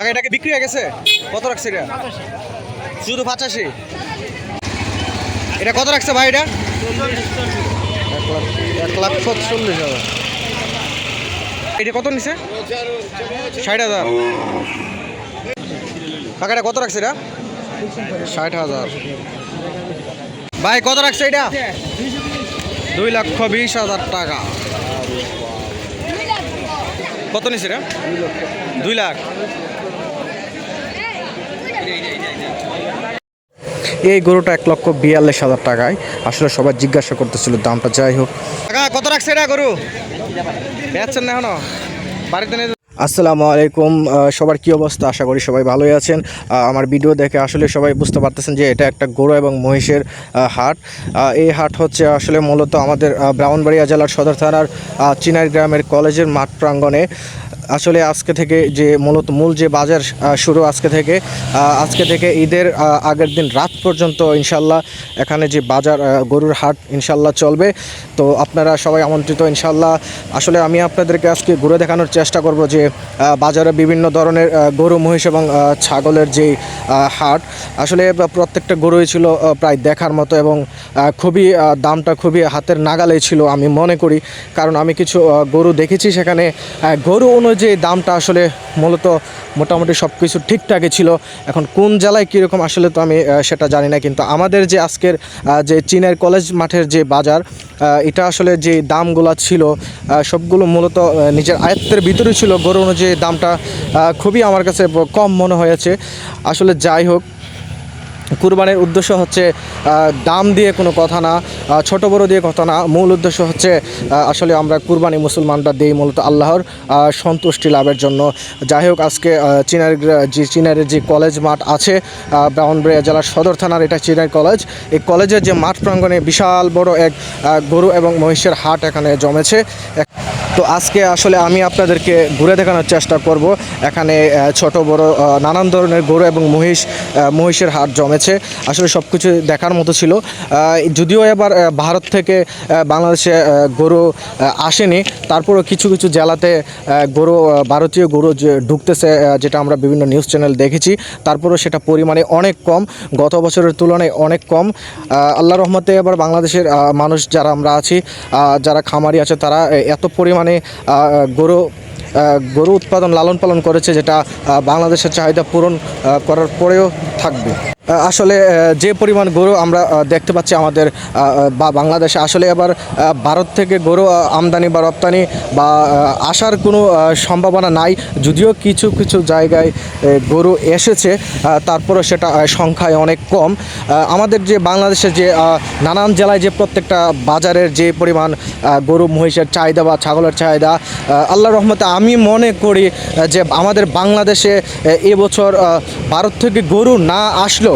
এটাকে বিক্রি হয়ে গেছে? কত রাখছে এটা? শুধু পঁচাশি? এটা কত রাখছে ভাই এটা? এক লাখ এক লাখ চল্লিশ হাজার। এটা কত নিছে? ষাট হাজার। কাকা, এটা কত রাখছে এটা? ষাট হাজার। ভাই, কত রাখছে এটা? দুই লক্ষ বিশ হাজার টাকা। কত নিছে এটা? দুই লাখ। এই গরুটা এক লক্ষ বিয়াল্লিশ হাজার টাকায়। আসলে সবাই জিজ্ঞাসা করতেছিল দামটা যাই হোক। কত রাখছে এটা গরু? বেচছেন না এখনও? বাড়িতে নিয়ে আসসালামু আলাইকুম সবার কি অবস্থা? আশা করি সবাই ভালোই আছেন। আমার ভিডিও দেখে আসলে সবাই বুঝতে পারতেছেন যে এটা একটা গরু এবং মহিষের হাট। এই হাট হচ্ছে আসলে মূলত আমাদের ব্রাহ্মণবাড়িয়া জেলার সদর থানার চিনার গ্রামের কলেজের মাঠ প্রাঙ্গণে। আসলে আজকে থেকে যে মূলত মূল যে বাজার শুরু আজকে থেকে আজকে থেকে ঈদের আগের দিন রাত পর্যন্ত ইনশাল্লাহ এখানে যে বাজার গরুর হাট ইনশাল্লাহ চলবে। তো আপনারা সবাই আমন্ত্রিত ইনশাল্লাহ। আসলে আমি আপনাদেরকে আজকে ঘুরে দেখানোর চেষ্টা করব যে বাজারে বিভিন্ন ধরনের গরু, মহিষ এবং ছাগলের যে হাট, আসলে প্রত্যেকটা গরুই ছিল প্রায় দেখার মতো এবং খুবই দামটা খুবই হাতের নাগালে ছিল আমি মনে করি। কারণ আমি কিছু গরু দেখেছি সেখানে গরু অনুযায়ী দামটা আসলে মূলত মোটামুটি সব কিছু ঠিকঠাকই ছিল, এখন কোন জেলায় কীরকম আসলে তো আমি সেটা জানি না, কিন্তু আমাদের যে আজকের যে চীনের কলেজ মাঠের যে বাজার এটা আসলে যে দামগুলো ছিল সবগুলো মূলত নিজের আয়ত্তের ভিতরে ছিল। গরু অনুযায়ী দামটা খুবই আমার কাছে কম মনে হয়েছে। আসলে যাই হোক কুরবানির উদ্দেশ্য হচ্ছে দাম দিয়ে কোনো কথা না ছোট বড় দিয়ে কথা না। মূল উদ্দেশ্য হচ্ছে আসলে আমরা কুরবানি মুসলমানরা দিই মূলত আল্লাহর সন্তুষ্টি লাভের জন্য। যাই হোক, আজকে চিনার যে চিনারের যে কলেজ মাঠ আছে ব্রাহ্মণবাড়িয়া জেলার সদর থানার এটা চিনার কলেজ। এই কলেজের যে মাঠ প্রাঙ্গণে বিশাল বড় এক গরু এবং মহিষের হাট এখানে জমেছে। তো আজকে আসলে আমি আপনাদেরকে ঘুরে দেখানোর চেষ্টা করব। এখানে ছোট বড় নানান ধরনের গরু এবং মহিষ মহিষের হাট জমেছে আসলে সব কিছু দেখার মতো ছিল। যদিও এবার ভারত থেকে বাংলাদেশে গরু আসেনি। তারপরও কিছু কিছু জেলাতে গরু ভারতীয় গরু যে ঢুকতেছে যেটা আমরা বিভিন্ন নিউজ চ্যানেল দেখেছি, তারপরও সেটা পরিমাণে অনেক কম, গত বছরের তুলনায় অনেক কম। আল্লাহ রহমতে এবার বাংলাদেশের মানুষ যারা আমরা আছি যারা খামারি আছে, তারা এত পরিমাণে গরু গরু উৎপাদন লালন পালন করেছে, যেটা বাংলাদেশের চাহিদা পূরণ করার পরেও থাকবে। আসলে যে পরিমাণ গরু আমরা দেখতে পাচ্ছি আমাদের বা বাংলাদেশে আসলে এবার ভারত থেকে গরু আমদানি বা রপ্তানি বা আসার কোনো সম্ভাবনা নাই। যদিও কিছু কিছু জায়গায় গরু এসেছে আহ, তারপরেও সেটা সংখ্যায় অনেক কম। আমাদের যে বাংলাদেশে যে নানান জেলায় যে প্রত্যেকটা বাজারের যে পরিমাণ গরু মহিষের চাহিদা বা ছাগলের চাহিদা আল্লাহ রহমতে আমি মনে করি যে আমাদের বাংলাদেশে এবছর ভারত থেকে গরু না আসলো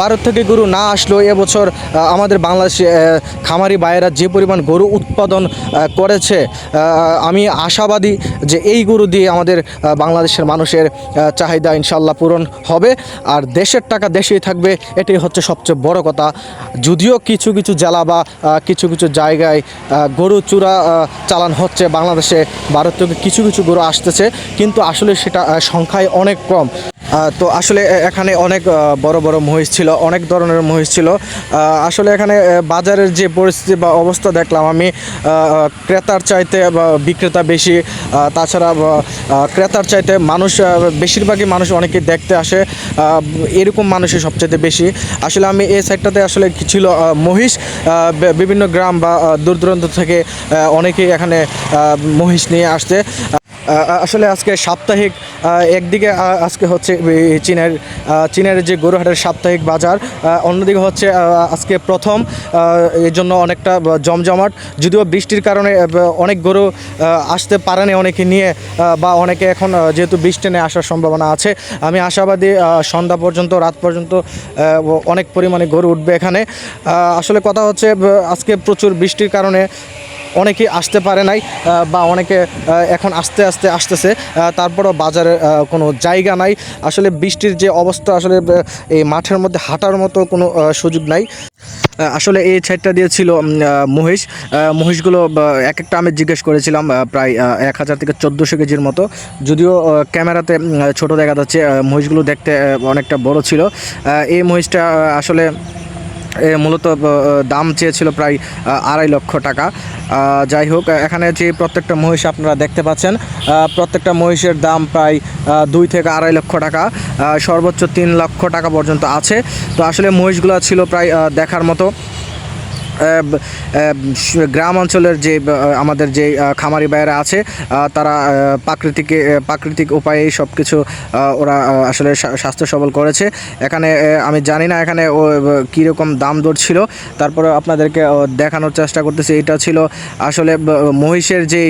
ভারত থেকে গরু না আসলেও এবছর আমাদের বাংলাদেশে খামারি ভাইয়েরা যে পরিমাণ গরু উৎপাদন করেছে আমি আশাবাদী যে এই গরু দিয়ে আমাদের বাংলাদেশের মানুষের চাহিদা ইনশাল্লাহ পূরণ হবে। আর দেশের টাকা দেশেই থাকবে, এটাই হচ্ছে সবচেয়ে বড় কথা। যদিও কিছু কিছু জেলা বা কিছু কিছু জায়গায় গরু চূড়া চালান হচ্ছে বাংলাদেশে, ভারত থেকে কিছু কিছু গরু আসতেছে, কিন্তু আসলে সেটা সংখ্যায় অনেক কম। তো আসলে এখানে অনেক বড় বড় মহিষ ছিল। অনেক ধরনের মহিষ ছিল। আসলে এখানে বাজারের যে পরিস্থিতি বা অবস্থা দেখলাম আমি ক্রেতার চাইতে বিক্রেতা বেশি তাছাড়া ক্রেতার চাইতে মানুষ বেশিরভাগই মানুষ অনেকে দেখতে আসে এরকম মানুষই সবচেয়ে বেশি। আসলে আমি এই সাইডটাতে আসলে ছিল মহিষ বিভিন্ন গ্রাম বা দূর দূরান্ত থেকে অনেকেই এখানে মহিষ নিয়ে আহ, আসলে আজকে সাপ্তাহিক একদিকে আজকে হচ্ছে চীনের চীনের যে গরুহাটের সাপ্তাহিক বাজার অন্যদিকে হচ্ছে আজকে প্রথম এই জন্য অনেকটা জমজমাট। যদিও বৃষ্টির কারণে অনেক গরু আসতে পারেনি অনেকে নিয়ে বা অনেকে এখন যেহেতু বৃষ্টি নিয়ে আসার সম্ভাবনা আছে, আমি আশাবাদী সন্ধ্যা পর্যন্ত, রাত পর্যন্ত অনেক পরিমাণে গরু উঠবে এখানে। আসলে কথা হচ্ছে আজকে প্রচুর বৃষ্টির কারণে অনেকেই আসতে পারে নাই বা অনেকে এখন আস্তে আস্তে আসতেছে তারপরও বাজারে কোনো জায়গা নাই। আসলে বৃষ্টির যে অবস্থা, আসলে এই মাঠের মধ্যে হাঁটার মতো কোনো সুযোগ নাই। আসলে এই সাইডটা দিয়ে ছিল মহিষ। মহিষগুলো এক একটা আমি জিজ্ঞেস করেছিলাম প্রায় এক হাজার থেকে চোদ্দোশো কেজির মতো। যদিও ক্যামেরাতে ছোট দেখা যাচ্ছে মহিষগুলো দেখতে অনেকটা বড় ছিল। এই মহিষটা আসলে মূলত দাম চেয়েছিল প্রায় আড়াই লক্ষ টাকা। যাই হোক, এখানে যে প্রত্যেকটা মহিষ আপনারা দেখতে পাচ্ছেন প্রত্যেকটা মহিষের দাম প্রায় দুই থেকে আড়াই লক্ষ টাকা সর্বোচ্চ তিন লক্ষ টাকা পর্যন্ত আছে। তো আসলে মহিষগুলো ছিল প্রায় দেখার মতো। গ্রাম অঞ্চলের যে আমাদের যে খামারি ভাইয়েরা আছে তারা প্রাকৃতিক প্রাকৃতিক উপায়ে সব কিছু ওরা আসলে স্বাস্থ্য সবল করেছে। এখানে আমি জানি না এখানে ও কীরকম দাম দর ছিল। তারপরে আপনাদেরকে দেখানোর চেষ্টা করতেছি। এটা ছিল আসলে মহিষের যেই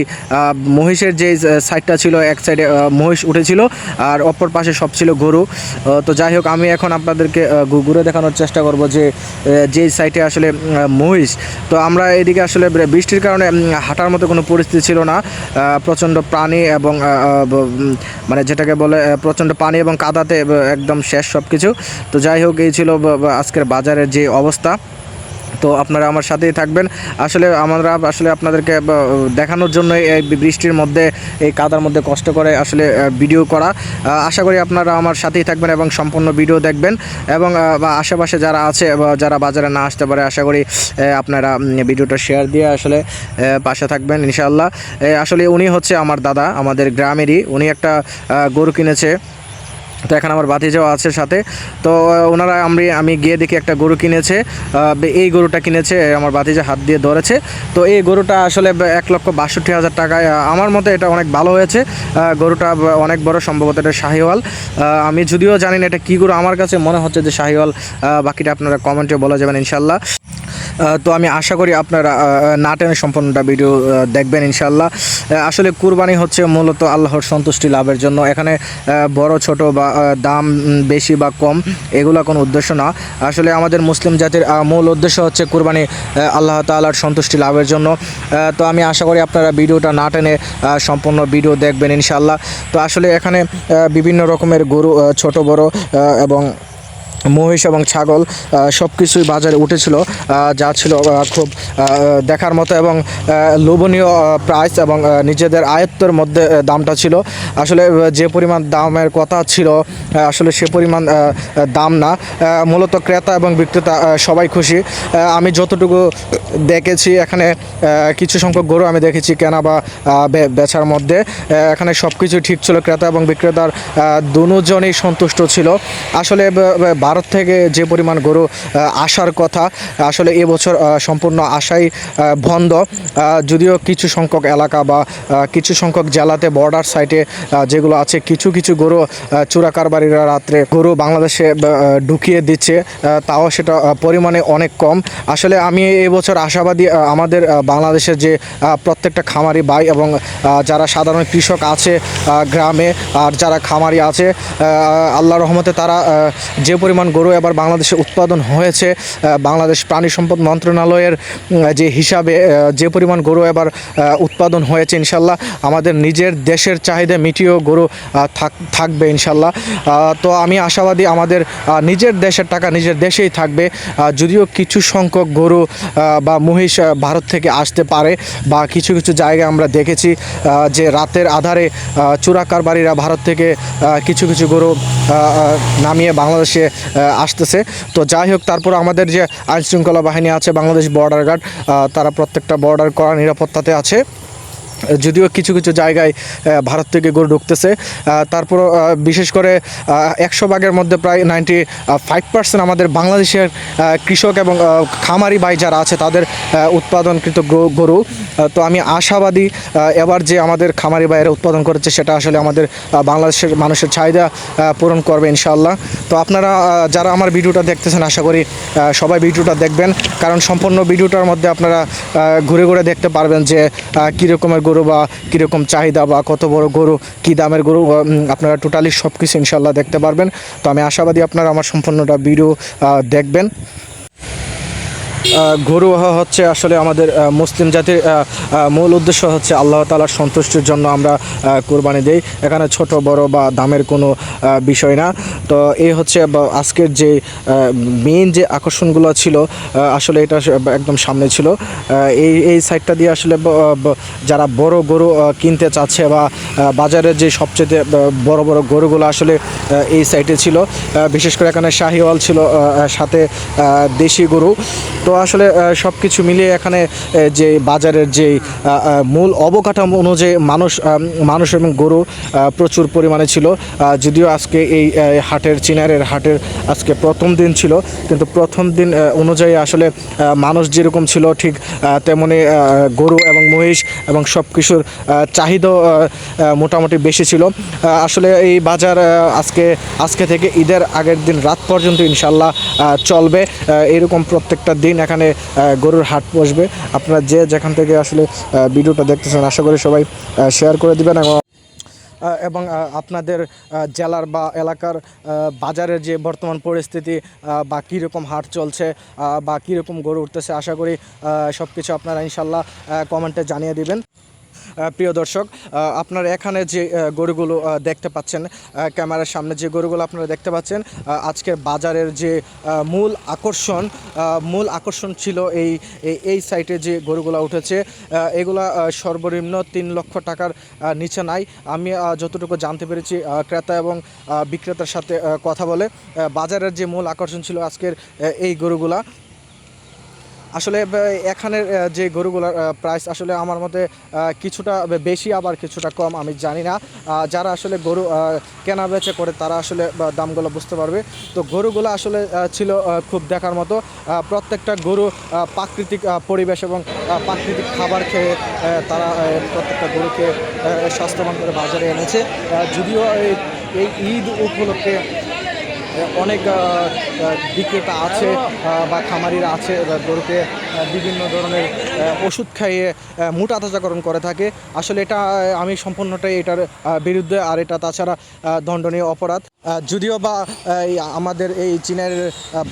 মহিষের যে সাইডটা ছিল এক সাইডে মহিষ উঠেছিল। আর অপর পাশে সব ছিল গরু। তো যাই হোক আমি এখন আপনাদেরকে ঘুরে দেখানোর চেষ্টা করব যে যেই সাইডে আসলে উম, মহিষ। তো আমরা এদিকে আসলে বৃষ্টির কারণে হাঁটার মতো কোনো পরিস্থিতি ছিল না। প্রচণ্ড পানি এবং মানে যেটাকে বলে প্রচণ্ড পানি এবং কাদাতে একদম শেষ সব কিছু তো যাই হোক, এই ছিল আজকের বাজারের যে অবস্থা। তো আপনারা আমার সাথেই থাকবেন। আসলে আমরা আসলে আপনাদেরকে দেখানোর জন্য এই বৃষ্টির মধ্যে, এই কাদার মধ্যে কষ্ট করে আসলে ভিডিও করা। আশা করি আপনারা আমার সাথেই থাকবেন এবং সম্পূর্ণ ভিডিও দেখবেন এবং আশেপাশে যারা আছে যারা বাজারে না আসতে পারে, আশা করি আপনারা ভিডিওটা শেয়ার দিয়ে আসলে পাশে থাকবেন ইনশাআল্লাহ। আসলে উনি হচ্ছে আমার দাদা, আমাদের গ্রামেরই। উনি একটা গরু কিনেছে। তো এখানে আমার ভাতিজাও আছে সাথে। তো ওনারা আমি আমি গিয়ে দেখি একটা গরু কিনেছে। এই গরুটা কিনেছে আমার ভাতিজা হাত দিয়ে ধরেছে। তো এই গরুটা আসলে এক লক্ষ বাষট্টি হাজার টাকায় আমার মতে এটা অনেক ভালো হয়েছে। গরুটা অনেক বড় সম্ভবত এটা শাহিওয়াল। আমি যদিও জানি না এটা কী গরু, আমার কাছে মনে হচ্ছে যে শাহিওয়াল। বাকিটা আপনারা কমেন্টে বলা যাবেন ইনশাল্লাহ। তো আমি আশা করি আপনারা না টেনে সম্পূর্ণটা ভিডিও দেখবেন ইনশাল্লাহ আসলে কুরবানি হচ্ছে মূলত আল্লাহর সন্তুষ্টি লাভের জন্য। এখানে বড়, ছোট বা দাম বেশি বা কম, এগুলো কোনো উদ্দেশ্য না। আসলে আমাদের মুসলিম জাতির মূল উদ্দেশ্য হচ্ছে কুরবানি আল্লাহ তাআলার সন্তুষ্টি লাভের জন্য। তো আমি আশা করি আপনারা ভিডিওটা না টেনে সম্পূর্ণ ভিডিও দেখবেন ইনশাল্লাহ তো আসলে এখানে বিভিন্ন রকমের গরু ছোট, বড় এবং মহিষ এবং ছাগল সব কিছুই বাজারে উঠেছিল যা ছিল খুব দেখার মতো এবং লোভনীয় প্রাইস এবং নিজেদের আয়ত্তের মধ্যে দামটা ছিল। আসলে যে পরিমাণ দামের কথা ছিল আসলে সে পরিমাণ দাম না। মূলত ক্রেতা এবং বিক্রেতা সবাই খুশি। আমি যতটুকু দেখেছি এখানে কিছু সংখ্যক গরু আমি দেখেছি কেনা বা বেচার মধ্যে। এখানে সব কিছু ঠিক ছিল, ক্রেতা এবং বিক্রেতার দুজনেই সন্তুষ্ট ছিল। আসলে ভারত থেকে যে পরিমাণ গরু আসার কথা, আসলে এবছর সম্পূর্ণ আশাই বন্ধ। যদিও কিছু সংখ্যক এলাকা বা কিছু সংখ্যক জেলাতে বর্ডার সাইটে যেগুলো আছে, কিছু কিছু গরু চোরা কারবারিরা রাত্রে গরু বাংলাদেশে ঢুকিয়ে দিচ্ছে তাও সেটা পরিমাণে অনেক কম। আসলে আমি এবছর আশাবাদী আমাদের বাংলাদেশের যে প্রত্যেকটা খামারি ভাই এবং যারা সাধারণ কৃষক আছে গ্রামে, আর যারা খামারি আছে আল্লাহ রহমতে তারা যে পরিমাণ গরু এবার বাংলাদেশে উৎপাদন হয়েছে। বাংলাদেশ প্রাণী সম্পদ মন্ত্রণালয়ের যে হিসাবে যে পরিমাণ গরু এবার উৎপাদন হয়েছে ইনশাল্লাহ আমাদের নিজের দেশের চাহিদা মিটিয়েও গরু থাক- থাকবে ইনশাল্লাহ। তো আমি আশাবাদী আমাদের নিজের দেশের টাকা নিজের দেশেই থাকবে। যদিও কিছু সংখ্যক গরু বা মহিষ ভারত থেকে আসতে পারে বা কিছু কিছু জায়গায় আমরা দেখেছি যে রাতের আধারে আহ, চোরা কারবারিরা ভারত থেকে কিছু কিছু গরু নামিয়ে বাংলাদেশে আসতেছে। তো যাই হোক, তারপর আমাদের যে আইনশৃঙ্খলা বাহিনী আছে, বাংলাদেশ বর্ডার গার্ড তারা প্রত্যেকটা বর্ডার করা নিরাপত্তাতে আছে। যদিও কিছু কিছু জায়গায় ভারত থেকে গরু ঢুকতেছে। তারপর বিশেষ করে একশো ভাগের মধ্যে প্রায় নাইনটি ফাইভ পার্সেন্ট আমাদের বাংলাদেশের কৃষক এবং খামারি ভাই যারা আছে তাদের উৎপাদনকৃত গরু তো আমি আশাবাদী এবার যে আমাদের খামারি ভাইয়েরা উৎপাদন করেছে সেটা আসলে আমাদের বাংলাদেশের মানুষের চাহিদা পূরণ করবে ইনশাআল্লাহ। তো আপনারা যারা আমার ভিডিওটা দেখতেছেন আশা করি সবাই ভিডিওটা দেখবেন। কারণ সম্পূর্ণ ভিডিওটার মধ্যে আপনারা ঘুরে ঘুরে দেখতে পারবেন যে আহ, কী রকমের গরু বা কীরকম চাহিদা বা কত বড় গরু, কী দামের গরু আপনারা টোটালি সব কিছু ইনশাল্লাহ দেখতে পারবেন। তো আমি আশাবাদী আপনারা আমার সম্পূর্ণটা ভিডিও দেখবেন। গরু হচ্ছে আসলে আমাদের মুসলিম জাতির মূল উদ্দেশ্য হচ্ছে আল্লাহ তালার সন্তুষ্টির জন্য আমরা কোরবানি দেই। এখানে ছোট, বড় বা দামের কোনো বিষয় না। তো এই হচ্ছে আজকের যে মেইন যে আকর্ষণগুলো ছিল আসলে এটা একদম সামনে ছিল। এই এই সাইডটা দিয়ে আসলে যারা বড় গরু কিনতে চাচ্ছে বা বাজারের যে সবচেয়ে বড় বড় গরুগুলো আসলে এই সাইডে ছিল। বিশেষ করে এখানে শাহিওয়াল ছিল সাথে দেশি গরু। তো আসলে সব কিছু মিলিয়ে এখানে যে বাজারের যে মূল অবকাঠামো অনুযায়ী মানুষ মানুষ এবং গরু প্রচুর পরিমাণে ছিল। যদিও আজকে এই হাটের চিনারের হাটের আজকে প্রথম দিন ছিল কিন্তু প্রথম দিন অনুযায়ী আসলে মানুষ যেরকম ছিল ঠিক তেমনি গরু এবং মহিষ এবং সব কিছুর আহ, মোটামুটি বেশি ছিল। আসলে এই বাজার আজকে আজকে থেকে ঈদের আগের দিন রাত পর্যন্ত ইনশাল্লাহ চলবে। এরকম প্রত্যেকটা দিন এখানে আহ, গরুর হাট বসবে। আপনারা যে যেখান থেকে আসলে ভিডিওটা দেখতেছেন আশা করি সবাই শেয়ার করে দিবেন এবং এবং আপনাদের জেলার বা এলাকার বাজারের যে বর্তমান পরিস্থিতি বা কীরকম হাট চলছে বা কীরকম গড়ে উঠতেছে আশা করি সব কিছু আপনারা ইনশাল্লাহ কমেন্টে জানিয়ে দিবেন। প্রিয় দর্শক আপনারা এখানে যে গরুগুলো দেখতে পাচ্ছেন ক্যামেরার সামনে যে গরুগুলো আপনারা দেখতে পাচ্ছেন আজকের বাজারের যে মূল আকর্ষণ মূল আকর্ষণ ছিল এই- এই সাইটে যে গরুগুলো উঠেছে এগুলা সর্বনিম্ন তিন লক্ষ টাকার নিচে নাই। আমি যতটুকু জানতে পেরেছি ক্রেতা এবং বিক্রেতার সাথে কথা বলে বাজারের যে মূল আকর্ষণ ছিল আজকের এই গরুগুলা। আসলে এখানের যে গরুগুলোর প্রাইস আসলে আমার মতে কিছুটা বেশি আবার কিছুটা কম, আমি জানি না। যারা আসলে গরু কেনা বেচে করে, তারা আসলে দামগুলো বুঝতে পারবে। তো গরুগুলো আসলে ছিল খুব দেখার মতো। প্রত্যেকটা গরু প্রাকৃতিক পরিবেশ এবং প্রাকৃতিক খাবার খেয়ে তারা প্রত্যেকটা গরুকে স্বাস্থ্যবান করে বাজারে এনেছে। যদিও এই ঈদ উপলক্ষে অনেক বিক্রেতা আছে বা খামারিরা আছে গরুকে বিভিন্ন ধরনের ওষুধ খাইয়ে মোটা তাজাকরণ করে থাকে। আসলে এটা আমি সম্পূর্ণটাই এটার বিরুদ্ধে আর এটা তাছাড়া দণ্ডনীয় অপরাধ। যদিও বা আমাদের এই চীনের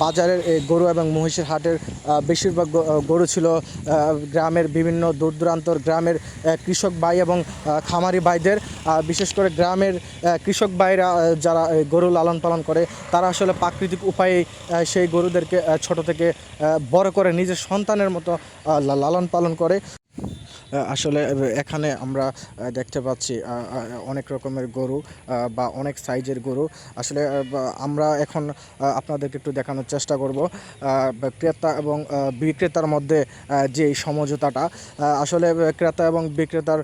বাজারের এই গরু এবং মহিষের হাটের বেশিরভাগ গরু ছিল গ্রামের বিভিন্ন দূর দূরান্তর গ্রামের কৃষক ভাই এবং খামারি ভাইদের বিশেষ করে গ্রামের কৃষক ভাইরা যারা গরু লালন পালন করে, তারা আসলে প্রাকৃতিক উপায়ে সেই গরুদেরকে ছোট থেকে বড় করে নিজের সন্তানের মতো লালন পালন করে। আসলে এখানে আমরা দেখতে পাচ্ছি অনেক রকমের গরু বা অনেক সাইজের গরু। আসলে আমরা এখন আপনাদেরকে একটু দেখানোর চেষ্টা করব ক্রেতা এবং বিক্রেতার মধ্যে যে সমঝোতাটা আসলে ক্রেতা এবং বিক্রেতার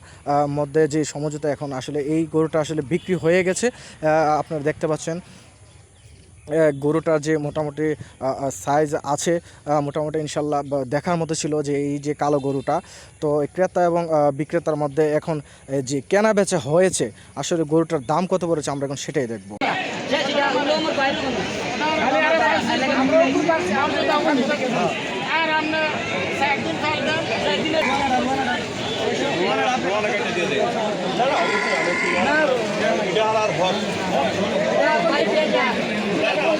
মধ্যে যে সমঝোতা এখন আসলে এই গরুটা আসলে বিক্রি হয়ে গেছে। আপনারা দেখতে পাচ্ছেন এ, গরুটার যে মোটামুটি সাইজ আছে মোটামুটি ইনশাল্লাহ দেখার মতো ছিল যে এই যে কালো গরুটা তো ক্রেতা এবং বিক্রেতার মধ্যে এখন যে কেনা বেচা হয়েছে আসলে গরুটার দাম কত পড়েছে আমরা এখন সেটাই দেখব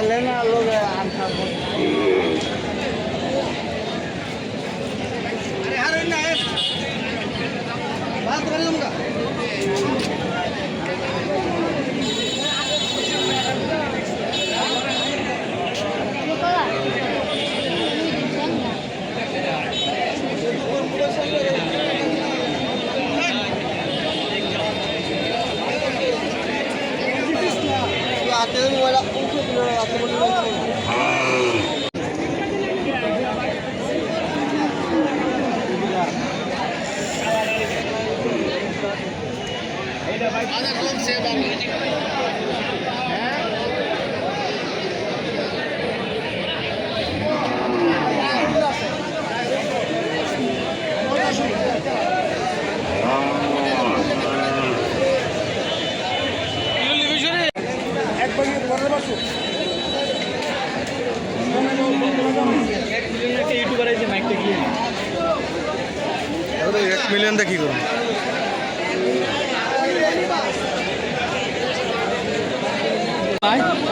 ಅಲ್ಲೇನ ಅಲ್ಲೋಗ ಅಂತ ಯಾರು ಇಲ್ಲ Anerkennung sehr wahr. কোন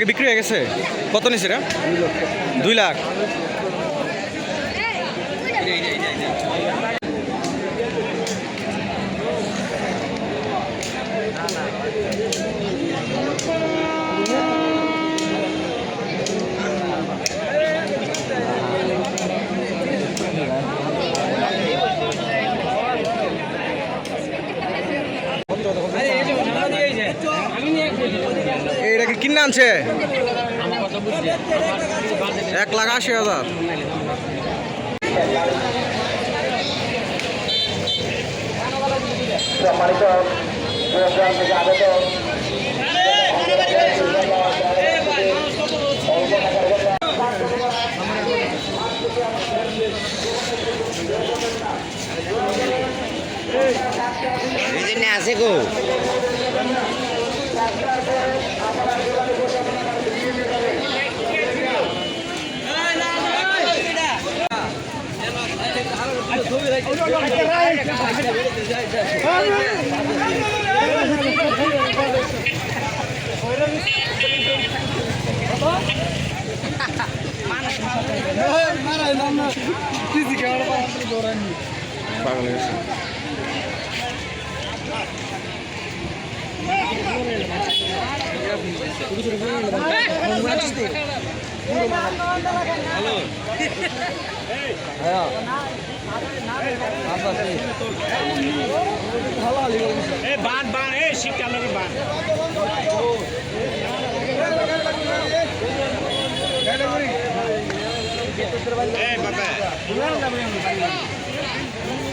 কি বিক্রি হয়ে গেছে? কত নিছে রে দুই লাখ এটা কি কিনে আনছে এক লাখ আশি হাজার আছে গো পাগল হয়ে গেছে এ বান বান এ শিক্ষা লোকের বান